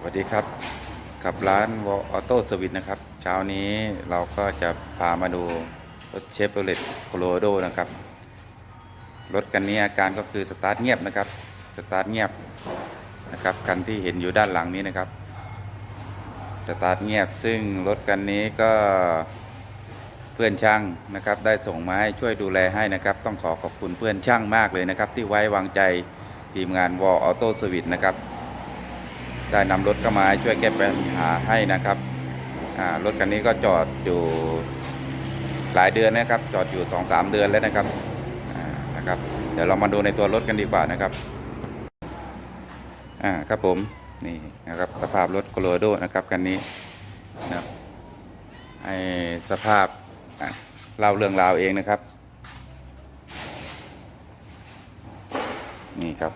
สวัสดีครับ กับร้านวออโต้สวิตนะครับ เช้านี้เราก็จะพามาดูรถเชฟโรเลตโคโลโดนะครับ รถคันนี้อาการก็คือสตาร์ทเงียบนะครับ สตาร์ทเงียบนะครับ คันที่เห็นอยู่ด้านหลังนี้นะครับ สตาร์ทเงียบ ซึ่งรถคันนี้ก็เพื่อนช่างนะครับ ได้ส่งมาให้ช่วยดูแลให้นะครับ ต้องขอขอบคุณเพื่อนช่างมากเลยนะครับ ที่ไว้วางใจทีมงานวอออโต้สวิตนะครับ ได้นำรถเข้ามาช่วยแก้ปัญหาให้นะครับรถคันนี้ก็จอดอยู่หลายเดือนนะครับ จอดอยู่2อสเดือนแล้วนะครับนะครับ เดี๋ยวเรามาดูในตัวรถกันดีกว่านะครับอ่าครับผมนี่นะครับสภาพรถโคโลโดนะครับคันนี้นะครับให้สภาพเล่าเรื่องราวเองนะครับ นี่ครับ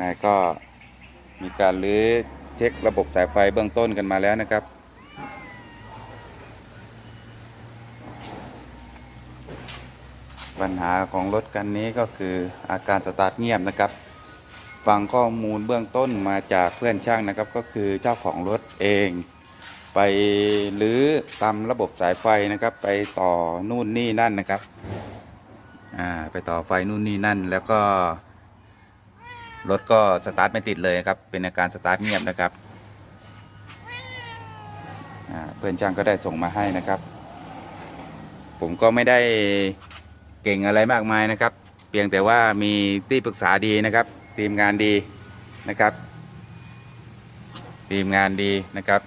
ข้างในก็มีการรื้อเช็คระบบสายไฟเบื้องต้นกันมาแล้วนะครับ ปัญหาของรถคันนี้ก็คืออาการสตาร์ทเงียบนะครับ ฟังข้อมูลเบื้องต้นมาจากเพื่อนช่างนะครับ ก็คือเจ้าของรถเอง ไปรื้อตามระบบสายไฟนะครับ ไปต่อนู่นนี่นั่นนะครับ อ่า ไปต่อไฟนู่นนี่นั่นแล้วก็ รถก็สตาร์ทไม่ติดเลยครับ เป็นอาการสตาร์ทเงียบนะครับเพื่อนช่างก็ได้ส่งมาให้นะครับ ผมก็ไม่ได้เก่งอะไรมากมายนะครับ เพียงแต่ว่ามีที่ปรึกษาดีนะครับ ทีมงานดีนะครับ ทีมงานดีนะครับ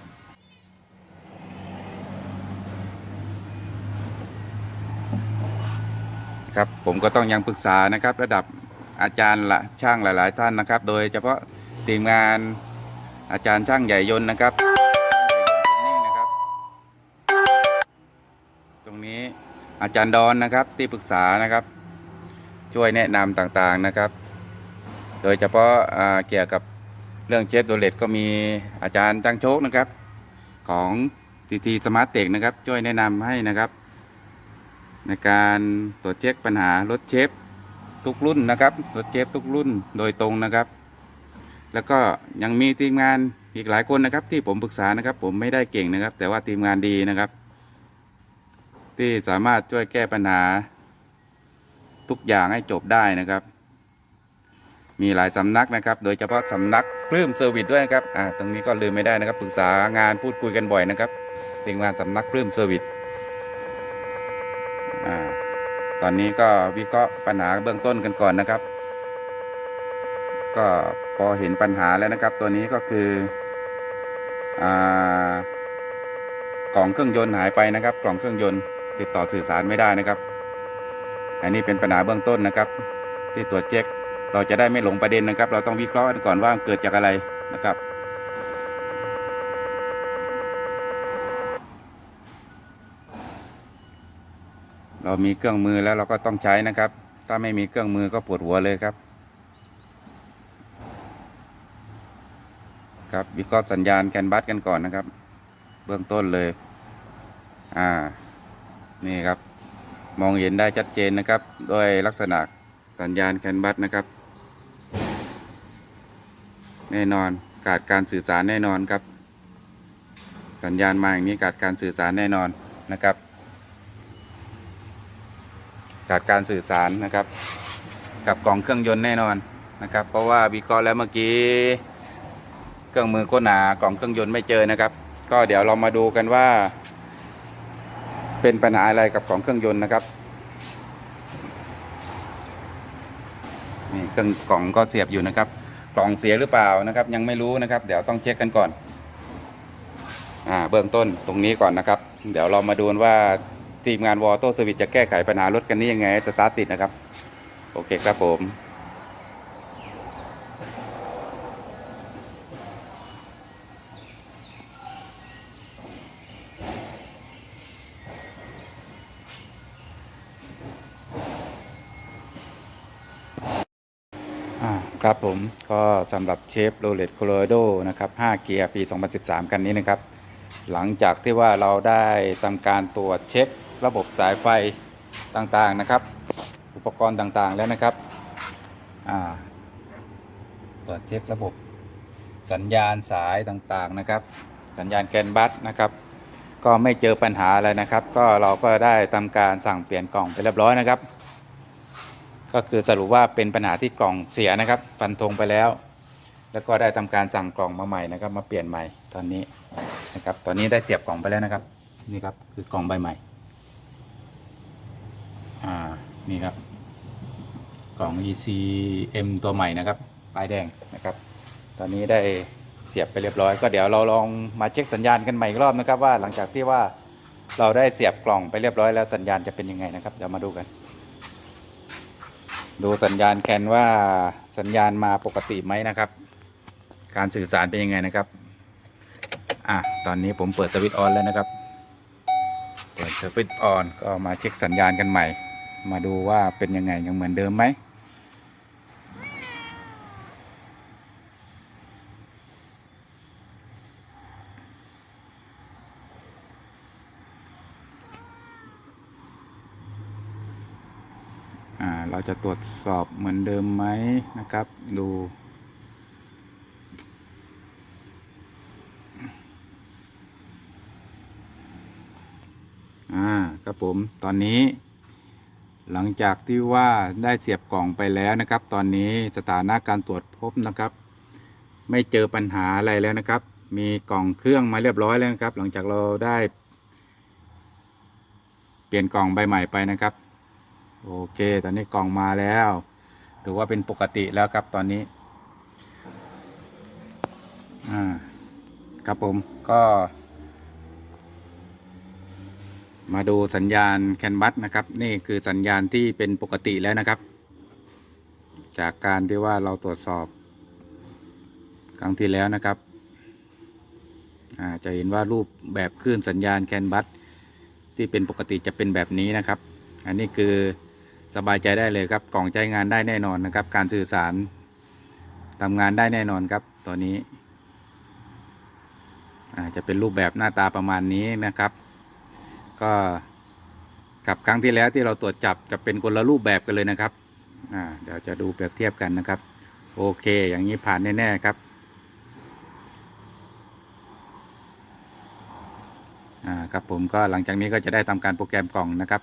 ครับผมก็ต้องยังปรึกษานะครับระดับ อาจารย์ละช่างหลาย ๆ ท่านนะครับ โดยเฉพาะทีมงานอาจารย์ช่างใหญ่ยนต์นะครับช่างใหญ่ยนต์เทรนนิ่งนะครับตรงนี้อาจารย์ดอนนะครับที่ปรึกษานะครับ ช่วยแนะนำต่างๆนะครับ โดยเฉพาะเกี่ยวกับเรื่องเชฟโดเลตก็มีอาจารย์จังโชคนะครับ ของทีทีสมาร์ทเทคนะครับ ช่วยแนะนำให้นะครับ ในการตรวจเช็คปัญหารถเชฟ ทุกรุ่นนะครับรถเชฟทุกรุ่นโดยตรงนะครับ แล้วก็ยังมีทีมงานอีกหลายคนนะครับที่ผมปรึกษานะครับ ผมไม่ได้เก่งนะครับ แต่ว่าทีมงานดีนะครับ ที่สามารถช่วยแก้ปัญหา ทุกอย่างให้จบได้นะครับ มีหลายสำนักนะครับ โดยเฉพาะสำนักปลื้มเซอร์วิสด้วยนะครับอ่าตรงนี้ก็ลืมไม่ได้นะครับปรึกษางานพูดคุยกันบ่อยนะครับทีมงานสำนักปลื้มเซอร์วิส อ่า ตอนนี้ก็วิเคราะห์ปัญหาเบื้องต้นกันก่อนนะครับ ก็พอเห็นปัญหาแล้วนะครับ ตัวนี้ก็คืออ่ากล่องเครื่องยนต์หายไปนะครับ กล่องเครื่องยนต์ติดต่อสื่อสารไม่ได้นะครับ อันนี้เป็นปัญหาเบื้องต้นนะครับ ที่ตรวจเช็คเราจะได้ไม่หลงประเด็นนะครับ เราต้องวิเคราะห์กันก่อนว่าเกิดจากอะไรนะครับ เรามีเครื่องมือแล้วเราก็ต้องใช้นะครับ ถ้าไม่มีเครื่องมือก็ปวดหัวเลยครับ ครับวิเคราะห์สัญญาณแคนบัสกันก่อนนะครับ เบื้องต้นเลย อ่า นี่ครับ มองเห็นได้ชัดเจนนะครับ ด้วยลักษณะสัญญาณแคนบัสนะครับ แน่นอนขาดการสื่อสารแน่นอนครับ สัญญาณมาอย่างนี้ขาดการสื่อสารแน่นอนนะครับ ขาดการสื่อสารนะครับ กับกล่องเครื่องยนต์แน่นอนนะครับ เพราะว่าวิเคราะห์แล้วเมื่อกี้ เครื่องมือค้นหากล่องเครื่องยนต์ไม่เจอนะครับ ก็เดี๋ยวเรามาดูกันว่า เป็นปัญหาอะไรกับกล่องเครื่องยนต์นะครับนี่เครื่องกล่องก็เสียบอยู่นะครับ กล่องเสียหรือเปล่านะครับ ยังไม่รู้นะครับ เดี๋ยวต้องเช็คกันก่อนอ่าเบื้องต้นตรงนี้ก่อนนะครับ เดี๋ยวเรามาดูนว่า ทีมงานวอโต้สวิตจะแก้ไขปัญหารถกันนี้ยังไงสตาร์ทติดนะครับ โอเคครับผมครับผมก็สำหรับเชฟโรเลตโคโลโดนะครับ 5 เกียร์ปี 2013 คันนี้นะครับ หลังจากที่ว่าเราได้ทำการตรวจเช็ค ระบบสายไฟต่างๆนะครับ อุปกรณ์ต่างๆแล้วนะครับตรวจเช็คระบบสัญญาณสายต่างๆนะครับ สัญญาณแกนบัสนะครับ ก็ไม่เจอปัญหาอะไรนะครับ ก็เราก็ได้ทำการสั่งเปลี่ยนกล่องไปเรียบร้อยนะครับ ก็คือสรุปว่าเป็นปัญหาที่กล่องเสียนะครับ ฟันธงไปแล้ว แล้วก็ได้ทำการสั่งกล่องมาใหม่นะครับ มาเปลี่ยนใหม่ตอนนี้นะครับ ตอนนี้ได้เสียบกล่องไปแล้วนะครับ นี่ครับคือกล่องใบใหม่ นี่ครับ กล่อง ECM ตัวใหม่นะครับป้ายแดงนะครับ ตอนนี้ได้เสียบไปเรียบร้อย ก็เดี๋ยวเราลองมาเช็คสัญญาณกันใหม่อีกรอบนะครับ ว่าหลังจากที่ว่าเราได้เสียบกล่องไปเรียบร้อยแล้วสัญญาณจะเป็นยังไงนะครับเดี๋ยวมาดูกัน ดูสัญญาณแคนว่าสัญญาณมาปกติไหมนะครับ การสื่อสารเป็นยังไงนะครับอะตอนนี้ผมเปิดสวิตช์ออนแล้วนะครับ เปิดสวิตช์ออนก็มาเช็คสัญญาณกันใหม่ มาดูว่าเป็นยังไงยังเหมือนเดิมไหมอ่าเราจะตรวจสอบเหมือนเดิมไหมนะครับ ดูอ่าครับผมตอนนี้ หลังจากที่ว่าได้เสียบกล่องไปแล้วนะครับ ตอนนี้สถานะการตรวจพบนะครับ ไม่เจอปัญหาอะไรแล้วนะครับ มีกล่องเครื่องมาเรียบร้อยแล้วนะครับ หลังจากเราได้ เปลี่ยนกล่องใบใหม่ไปนะครับ โอเค ตอนนี้กล่องมาแล้วถือว่าเป็นปกติแล้วครับตอนนี้อ่าครับผมก็ มาดูสัญญาณแคนบัสนะครับ นี่คือสัญญาณที่เป็นปกติแล้วนะครับ จากการที่ว่าเราตรวจสอบครั้งที่แล้วนะครับจะเห็นว่ารูปแบบคลื่นสัญญาณแคนบัสที่เป็นปกติจะเป็นแบบนี้นะครับ อันนี้คือสบายใจได้เลยครับ กล่องใช้งานได้แน่นอนนะครับ การสื่อสารทำงานได้แน่นอนครับตอนนี้จะเป็นรูปแบบหน้าตาประมาณนี้นะครับ ก็กับครั้งที่แล้วที่เราตรวจจับจะเป็นคนละรูปแบบกันเลยนะครับอ่าเดี๋ยวจะดูเปรียบเทียบกันนะครับ โอเคอย่างนี้ผ่านแน่ๆครับอ่าครับผมก็หลังจากนี้ก็จะได้ทำการโปรแกรมกล่องนะครับ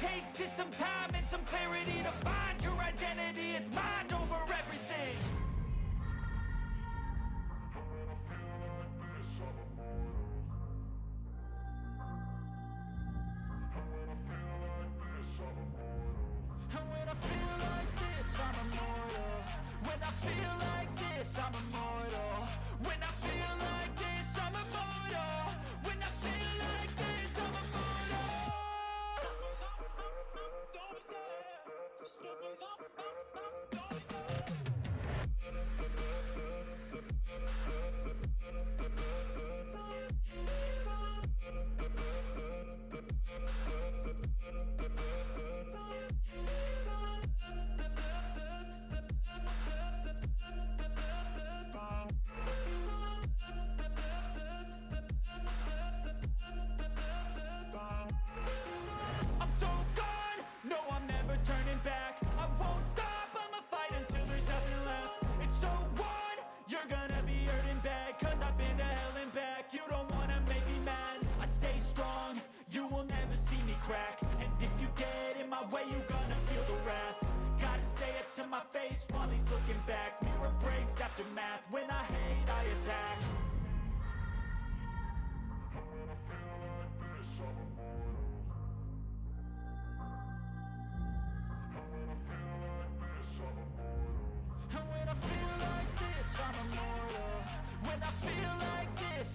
takes is some time and some clarity to find your identity. It's mind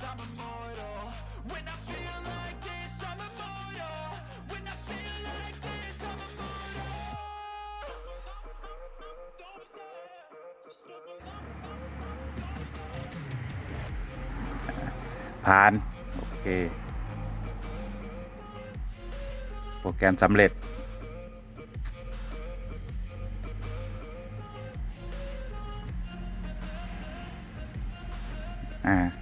I'm immortal. When I feel like this, I'm immortal. When I feel like this, I'm immortal. Don't stop. ผ่าน โอเค โปรแกรมสำเร็จ อ่า อ่า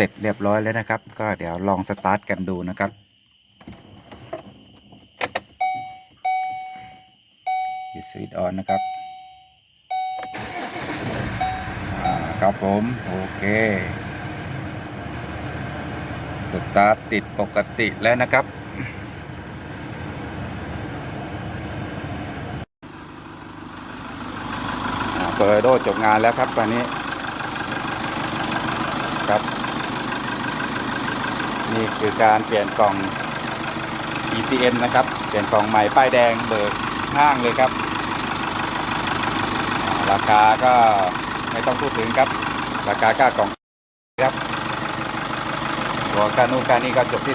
เสร็จเรียบร้อยแล้วนะครับ ก็เดี๋ยวลองสตาร์ทกันดูนะครับ ปิดสวิตช์ออนนะครับครับผม โอเค สตาร์ทติดปกติแล้วนะครับ เปิดโดจบงานแล้วครับตอนนี้ครับ นี่คือการเปลี่ยนกล่อง ECM นะครับ เปลี่ยนกล่องใหม่ป้ายแดงเบิกห้างเลยครับ ราคาก็ไม่ต้องพูดถึงครับ ราคาค่ากล่องครับตัวกานูนกานี่ก็จบที่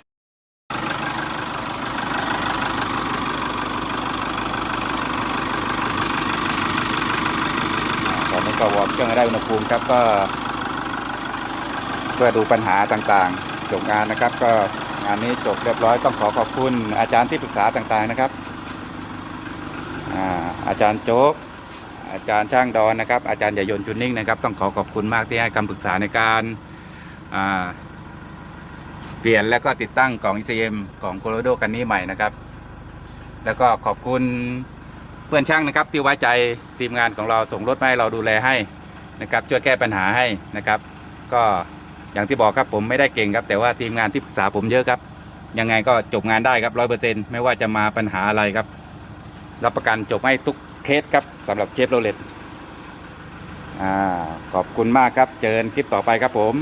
ตอนนี้ก็วอร์มเครื่องให้ได้อุณหภูมิครับก็เพื่อดูปัญหาต่างๆ จบงานนะครับ ก็งานนี้จบเรียบร้อยต้องขอขอบคุณอาจารย์ที่ปรึกษาต่างๆนะครับอาอาจารย์โจ๊กอาจารย์ช่างดอนนะครับ อาจารย์ใหญ่ยนจุนนิ่งนะครับ ต้องขอขอบคุณมากที่ให้คำปรึกษาในการาเปลี่ยนแล้วก็ติดตั้งกล่อง ECM ของโคโลโดกันนี้ใหม่นะครับ แล้วก็ขอบคุณเพื่อนช่างนะครับ ที่ไว้ใจทีมงานของเราส่งรถมาให้เราดูแลให้นะครับ ช่วยแก้ปัญหาให้นะครับ ก็ อย่างที่บอกครับผมไม่ได้เก่งครับ แต่ว่าทีมงานที่ปรึกษาผมเยอะครับ ยังไงก็จบงานได้ครับร้อยเปอร์เซ็นต์ไม่ว่าจะมาปัญหาอะไรครับ รับประกันจบให้ทุกเคสครับสำหรับเชฟโรเลตอ่าขอบคุณมากครับ เจอกันคลิปต่อไปครับผม